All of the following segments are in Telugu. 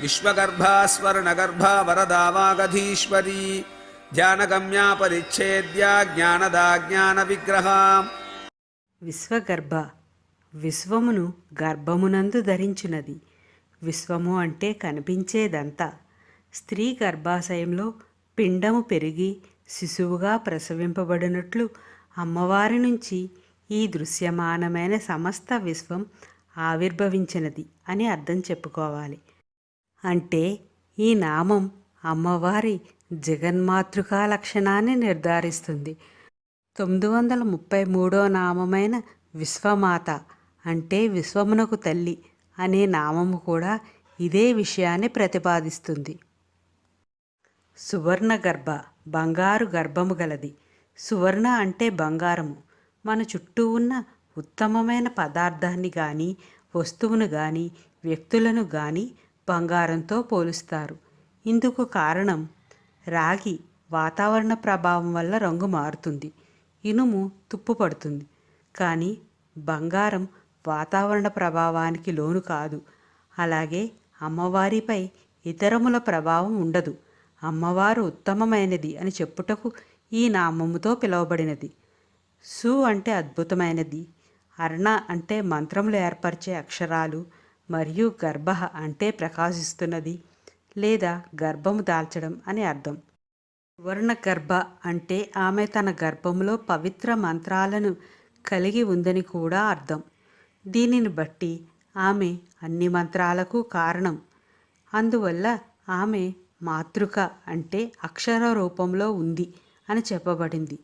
విశ్వగర్భాస్వర్ణగర్భా వరదా ధ్యానగమ్యా పరిచ్ఛేద్యా జ్ఞానదా జ్ఞాన విగ్రహ. విశ్వగర్భ విశ్వమును గర్భమునందు ధరించినది. విశ్వము అంటే కనిపించేదంతా. స్త్రీ గర్భాశయంలో పిండము పెరిగి శిశువుగా ప్రసవింపబడినట్లు అమ్మవారి నుంచి ఈ దృశ్యమానమైన సమస్త విశ్వం ఆవిర్భవించినది అని అర్థం చెప్పుకోవాలి. అంటే ఈ నామం అమ్మవారి జగన్మాతృకా లక్షణాన్ని నిర్ధారిస్తుంది. తొమ్మిది వందల ముప్పై మూడో నామమైన విశ్వమాత అంటే విశ్వమునకు తల్లి అనే నామము కూడా ఇదే విషయాన్ని ప్రతిపాదిస్తుంది. సువర్ణ గర్భ బంగారు గర్భము గలది. సువర్ణ అంటే బంగారము. మన చుట్టూ ఉన్న ఉత్తమమైన పదార్థాన్ని కానీ వస్తువును కానీ వ్యక్తులను కానీ బంగారంతో పోలుస్తారు. ఇందుకు కారణం రాగి వాతావరణ ప్రభావం వల్ల రంగు మారుతుంది. ఇనుము తుప్పు పడుతుంది. కానీ బంగారం వాతావరణ ప్రభావానికి లోను కాదు. అలాగే అమ్మవారిపై ఇతరముల ప్రభావం ఉండదు. అమ్మవారు ఉత్తమమైనది అని చెప్పుటకు ఈ నామముతో పిలువబడినది. సు అంటే అద్భుతమైనది. అర్ణ అంటే మంత్రములు ఏర్పరిచే అక్షరాలు. మరియు గర్భ అంటే ప్రకాశిస్తున్నది లేదా గర్భము దాల్చడం అని అర్థం. సువర్ణ గర్భ అంటే ఆమె తన గర్భంలో పవిత్ర మంత్రాలను కలిగి ఉందని కూడా అర్థం. దీనిని బట్టి ఆమె అన్ని మంత్రాలకు కారణం. అందువల్ల ఆమె మాతృక అంటే అక్షర రూపంలో ఉంది అని చెప్పబడింది.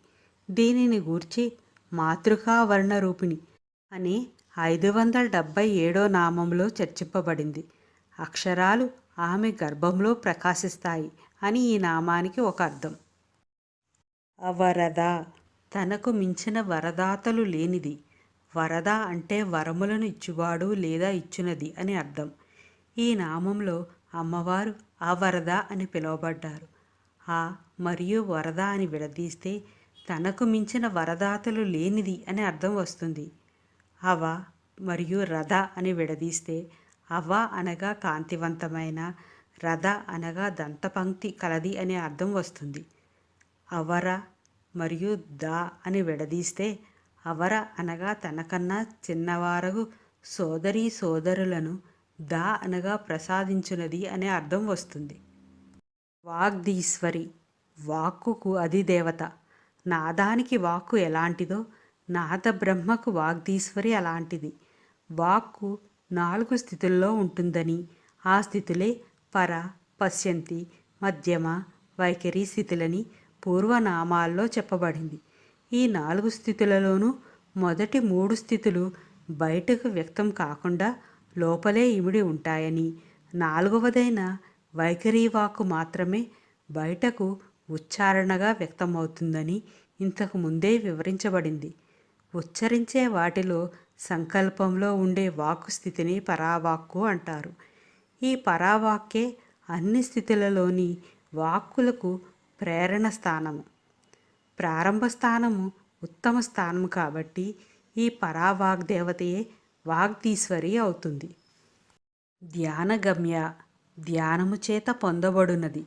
దీనిని గూర్చి మాతృకా వర్ణ రూపిణి అని ఐదు వందల డెబ్భై ఏడో నామంలో చర్చింపబడింది. అక్షరాలు ఆమె గర్భంలో ప్రకాశిస్తాయి అని ఈ నామానికి ఒక అర్థం. అవరద తనకు మించిన వరదాతలు లేనిది. వరద అంటే వరములను ఇచ్చువాడు లేదా ఇచ్చునది అని అర్థం. ఈ నామంలో అమ్మవారు అవరద అని పిలువబడ్డారు. ఆ మరియు వరద అని విడదీస్తే తనకు మించిన వరదాతలు లేనిది అని అర్థం వస్తుంది. అవ మరియు రథ అని విడదీస్తే అవ అనగా కాంతివంతమైన రథ అనగా దంతపంక్తి కలది అనే అర్థం వస్తుంది. అవర మరియు ద అని విడదీస్తే అవర అనగా తనకన్నా చిన్నవారగు సోదరీ సోదరులను ద అనగా ప్రసాదించునది అనే అర్థం వస్తుంది. వాగ్దీశ్వరి వాక్కుకు అది దేవత నాదానికి వాక్కు ఎలాంటిదో నాద బ్రహ్మకు వాగ్దీశ్వరి అలాంటిది. వాక్కు నాలుగు స్థితుల్లో ఉంటుందని. ఆ స్థితులే పర పశ్యంతి మధ్యమ వైఖరి స్థితులని పూర్వనామాల్లో చెప్పబడింది. ఈ నాలుగు స్థితులలోనూ మొదటి మూడు స్థితులు బయటకు వ్యక్తం కాకుండా లోపలే ఇమిడి ఉంటాయని. నాలుగవదైన వైఖరి వాక్కు మాత్రమే బయటకు ఉచ్చారణగా వ్యక్తమవుతుందని ఇంతకు ముందే వివరించబడింది. ఉచ్చరించే వాటిలో సంకల్పంలో ఉండే వాక్కు స్థితిని పరావాక్కు అంటారు. ఈ పరావాక్కే అన్ని స్థితులలోని వాక్కులకు ప్రేరణ స్థానము. ప్రారంభ స్థానము ఉత్తమ స్థానము కాబట్టి ఈ పరావాగ్దేవతయే వాగ్దీశ్వరి అవుతుంది. ధ్యానగమ్య ధ్యానము చేత పొందబడునది.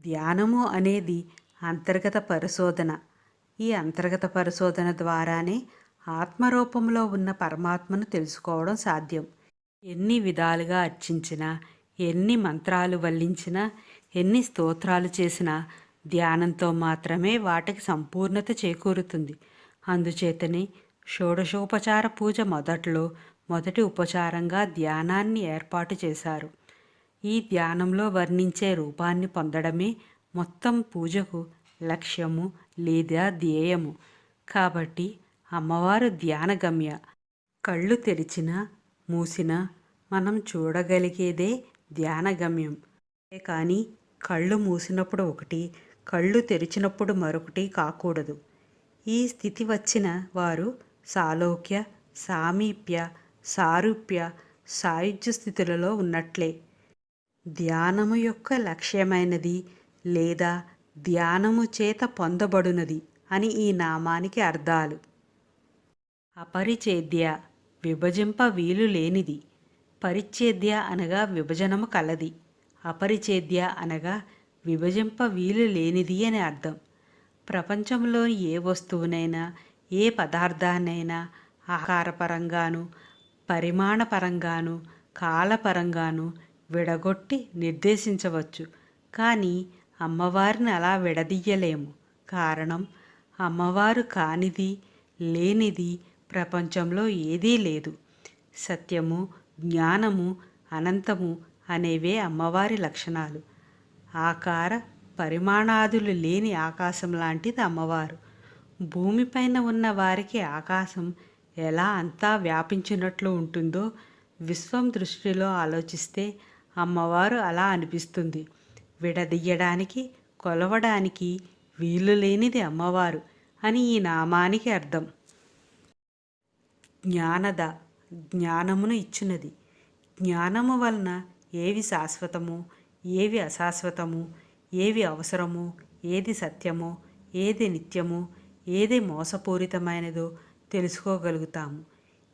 ధ్యానము అనేది అంతర్గత పరిశోధన. ఈ అంతర్గత పరిశోధన ద్వారానే ఆత్మరూపంలో ఉన్న పరమాత్మను తెలుసుకోవడం సాధ్యం. ఎన్ని విధాలుగా అర్చించినా ఎన్ని మంత్రాలు వల్లించినా ఎన్ని స్తోత్రాలు చేసినా ధ్యానంతో మాత్రమే వాటికి సంపూర్ణత చేకూరుతుంది. అందుచేతనే షోడశోపచార పూజ మొదట్లో మొదటి ఉపచారంగా ధ్యానాన్ని ఏర్పాటు చేశారు. ఈ ధ్యానంలో వర్ణించే రూపాన్ని పొందడమే మొత్తం పూజకు లక్ష్యము లేదా ధ్యేయము. కాబట్టి అమ్మవారు ధ్యానగమ్య. కళ్ళు తెరిచిన మూసినా మనం చూడగలిగేదే ధ్యానగమ్యం. కానీ కళ్ళు మూసినప్పుడు ఒకటి కళ్ళు తెరిచినప్పుడు మరొకటి కాకూడదు. ఈ స్థితి వచ్చిన వారు సాలోక్య సామీప్య సారూప్య సాయుధ్య స్థితులలో ఉన్నట్లే. ధ్యానము యొక్క లక్ష్యమైనది లేదా ధ్యానము చేత పొందబడునది అని ఈ నామానికి అర్థాలు. అపరిచేద్య విభజింప వీలు లేనిది. పరిచ్ఛేద్య అనగా విభజనము కలది. అపరిచేద్య అనగా విభజింప వీలు లేనిది అని అర్థం. ప్రపంచంలోని ఏ వస్తువునైనా ఏ పదార్థాన్నైనా ఆహారపరంగాను పరిమాణపరంగాను కాలపరంగాను విడగొట్టి నిర్దేశించవచ్చు. కానీ అమ్మవారిని అలా విడదీయలేము. కారణం అమ్మవారు కానిది లేనిది ప్రపంచంలో ఏదీ లేదు. సత్యము జ్ఞానము అనంతము అనేవే అమ్మవారి లక్షణాలు. ఆకార పరిమాణాదులు లేని ఆకాశం లాంటిది అమ్మవారు. భూమిపైన ఉన్న వారికి ఆకాశం ఎలా అంతా వ్యాపించినట్లు ఉంటుందో విశ్వం దృష్టిలో ఆలోచిస్తే అమ్మవారు అలా అనిపిస్తుంది. విడదీయడానికి కొలవడానికి వీలు లేనిది అమ్మవారు అని ఈ నామానికి అర్థం. జ్ఞానద జ్ఞానమును ఇచ్చినది. జ్ఞానము వలన ఏవి శాశ్వతము ఏవి అశాశ్వతము ఏవి అవసరము ఏది సత్యమో ఏది నిత్యమో ఏది మోసపూరితమైనదో తెలుసుకోగలుగుతాము.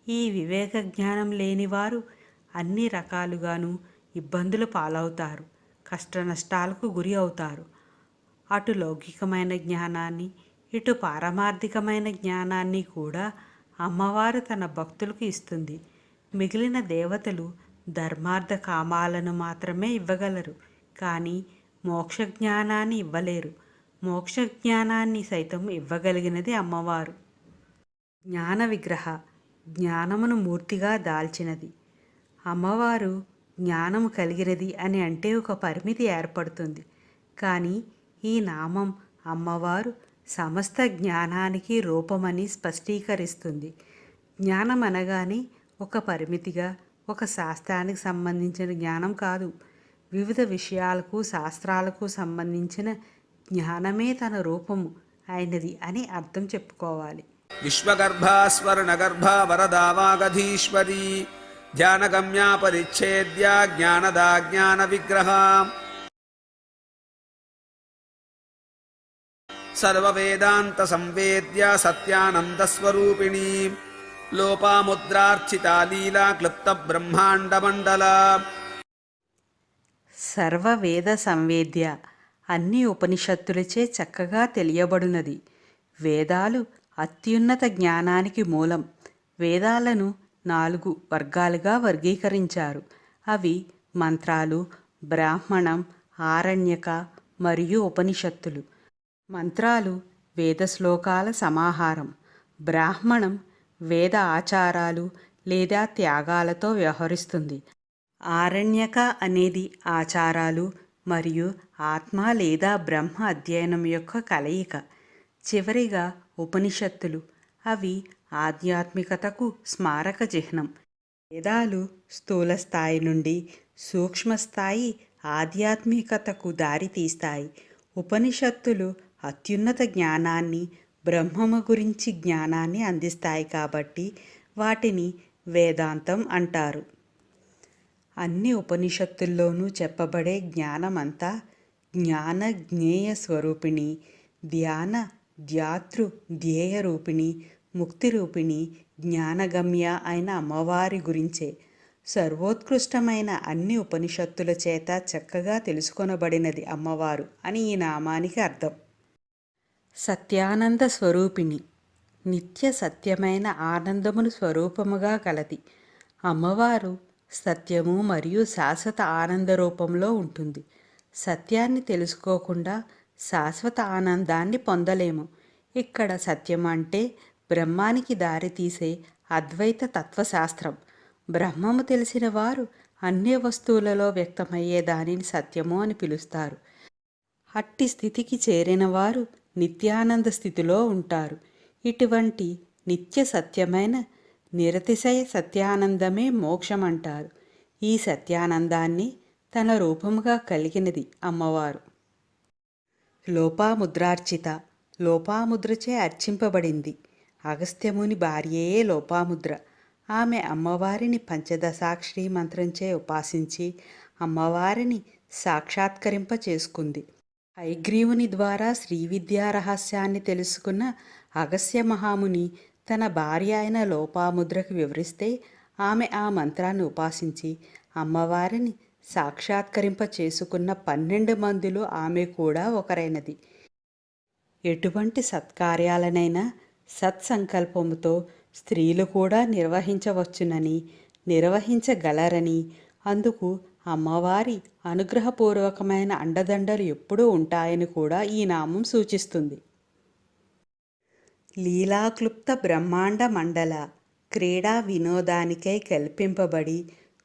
ఈ వివేక జ్ఞానం లేనివారు అన్ని రకాలుగాను ఇబ్బందులు పాలవుతారు. కష్ట నష్టాలకు గురి అవుతారు. అటు లౌకికమైన జ్ఞానాన్ని ఇటు పారమార్థికమైన జ్ఞానాన్ని కూడా అమ్మవారు తన భక్తులకు ఇస్తుంది. మిగిలిన దేవతలు ధర్మార్థ కామాలను మాత్రమే ఇవ్వగలరు. కానీ మోక్ష జ్ఞానాన్ని ఇవ్వలేరు. మోక్ష జ్ఞానాన్ని సైతం ఇవ్వగలిగినది అమ్మవారు. జ్ఞాన విగ్రహ జ్ఞానమును మూర్తిగా దాల్చినది. అమ్మవారు జ్ఞానము కలిగినది అని అంటే ఒక పరిమితి ఏర్పడుతుంది. కానీ ఈ నామం అమ్మవారు సమస్త జ్ఞానానికి రూపమని స్పష్టీకరిస్తుంది. జ్ఞానం అనగానే ఒక పరిమితిగా ఒక శాస్త్రానికి సంబంధించిన జ్ఞానం కాదు. వివిధ విషయాలకు శాస్త్రాలకు సంబంధించిన జ్ఞానమే తన రూపము అయినది అని అర్థం చెప్పుకోవాలి. విశ్వగర్భ స్వర్ణగర్భ వాగధీశ్వరీ ధ్యానగమ్యా పరిచ్ఛేద్యా జ్ఞానదా జ్ఞాన విగ్రహ సర్వవేదాంత సంవేద్య సత్యానందస్వరూపిణీ లోపాముద్రార్చితా లీలా క్లుప్త బ్రహ్మాండమండల సర్వవేద సంవేద్య అన్ని ఉపనిషత్తులచే చక్కగా తెలియబడునది. వేదాలు అత్యున్నత జ్ఞానానికి మూలం. వేదాలను నాలుగు వర్గాలుగా వర్గీకరించారు. అవి మంత్రాలు బ్రాహ్మణం ఆరణ్యక మరియు ఉపనిషత్తులు. మంత్రాలు వేద శ్లోకాల సమాహారం. బ్రాహ్మణం వేద ఆచారాలు లేదా త్యాగాలతో వ్యవహరిస్తుంది. ఆరణ్యక అనేది ఆచారాలు మరియు ఆత్మ లేదా బ్రహ్మ అధ్యయనం యొక్క కలయిక. చివరిగా ఉపనిషత్తులు. అవి ఆధ్యాత్మికతకు స్మారక చిహ్నం. వేదాలు స్థూల స్థాయి నుండి సూక్ష్మస్థాయి ఆధ్యాత్మికతకు దారితీస్తాయి ఉపనిషత్తులు అత్యున్నత జ్ఞానాన్ని బ్రహ్మము గురించి జ్ఞానాన్ని అందిస్తాయి కాబట్టి వాటిని వేదాంతం అంటారు. అన్ని ఉపనిషత్తుల్లోనూ చెప్పబడే జ్ఞానమంతా జ్ఞాన జ్ఞేయ స్వరూపిణి ధ్యాన ధ్యాతృ ధ్యేయ రూపిణి ముక్తి రూపిణి జ్ఞానగమ్య అయిన అమ్మవారి గురించే. సర్వోత్కృష్టమైన అన్ని ఉపనిషత్తుల చేత చక్కగా తెలుసుకొనబడినది అమ్మవారు అని ఈ నామానికి అర్థం. సత్యానంద స్వరూపిణి. నిత్య సత్యమైన ఆనందమును స్వరూపముగా కలది. అమ్మవారు సత్యము మరియు శాశ్వత ఆనంద రూపంలో ఉంటుంది. సత్యాన్ని తెలుసుకోకుండా శాశ్వత ఆనందాన్ని పొందలేము. ఇక్కడ సత్యం అంటే బ్రహ్మానికి దారితీసే అద్వైత తత్వశాస్త్రం. బ్రహ్మము తెలిసిన వారు అన్ని వస్తువులలో వ్యక్తమయ్యే దానిని సత్యము అని పిలుస్తారు. అట్టి స్థితికి చేరిన వారు నిత్యానంద స్థితిలో ఉంటారు. ఇటువంటి నిత్య సత్యమైన నిరతిశయ సత్యానందమే మోక్షం అంటారు ఈ సత్యానందాన్ని తన రూపముగా కలిగినది అమ్మవారు. లోపాముద్రార్చిత. లోపాముద్రచే అర్చింపబడింది. అగస్త్యముని భార్యయే లోపాముద్ర. ఆమె అమ్మవారిని పంచదశాక్షరి మంత్రంచే ఉపాసించి అమ్మవారిని సాక్షాత్కరింప చేసుకుంది హైగ్రీవుని ద్వారా శ్రీ విద్యా రహస్యాన్ని తెలుసుకున్న అగస్త్య మహాముని తన భార్య అయిన లోపాముద్రకు వివరిస్తే ఆమె ఆ మంత్రాన్ని ఉపాసించి అమ్మవారిని సాక్షాత్కరింప చేసుకున్న పన్నెండు మందిలో ఆమె కూడా ఒకరైనది. ఎటువంటి సత్కార్యాలనైనా సత్సంకల్పముతో స్త్రీలు కూడా నిర్వహించవచ్చునని నిర్వహించగలరని అందుకు అమ్మవారి అనుగ్రహపూర్వకమైన అండదండలు ఎప్పుడూ ఉంటాయని కూడా ఈ నామం సూచిస్తుంది. లీలాక్లుప్త బ్రహ్మాండ మండల క్రీడా వినోదానికై కల్పింపబడి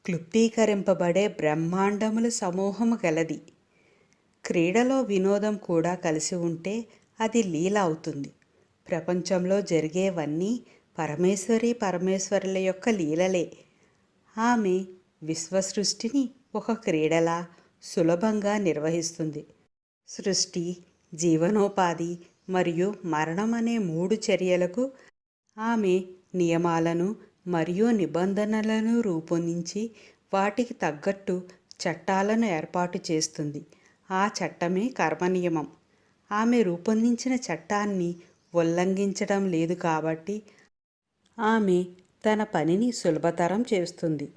క్లుప్తీకరింపబడే బ్రహ్మాండముల సమూహము గలది. క్రీడలో వినోదం కూడా కలిసి ఉంటే అది లీల అవుతుంది. ప్రపంచంలో జరిగేవన్నీ పరమేశ్వరి పరమేశ్వరుల యొక్క లీలలే. ఆమె విశ్వసృష్టిని ఒక క్రీడలా సులభంగా నిర్వహిస్తుంది. సృష్టి జీవనోపాధి మరియు మరణం అనే మూడు చర్యలకు ఆమె నియమాలను మరియు నిబంధనలను రూపొందించి వాటికి తగ్గట్టు చట్టాలను ఏర్పాటు చేస్తుంది. ఆ చట్టమే కర్మనియమం. ఆమె రూపొందించిన చట్టాన్ని ఉల్లంఘించడం లేదు కాబట్టి ఆమె తన పనిని సులభతరం చేస్తుంది.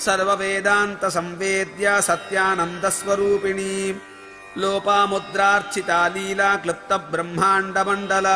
సర్వవేదాంత సంవేద్య సత్యానంద స్వరూపిణి లోపాముద్రార్చితా లీలా క్లుప్త బ్రహ్మాండ మండల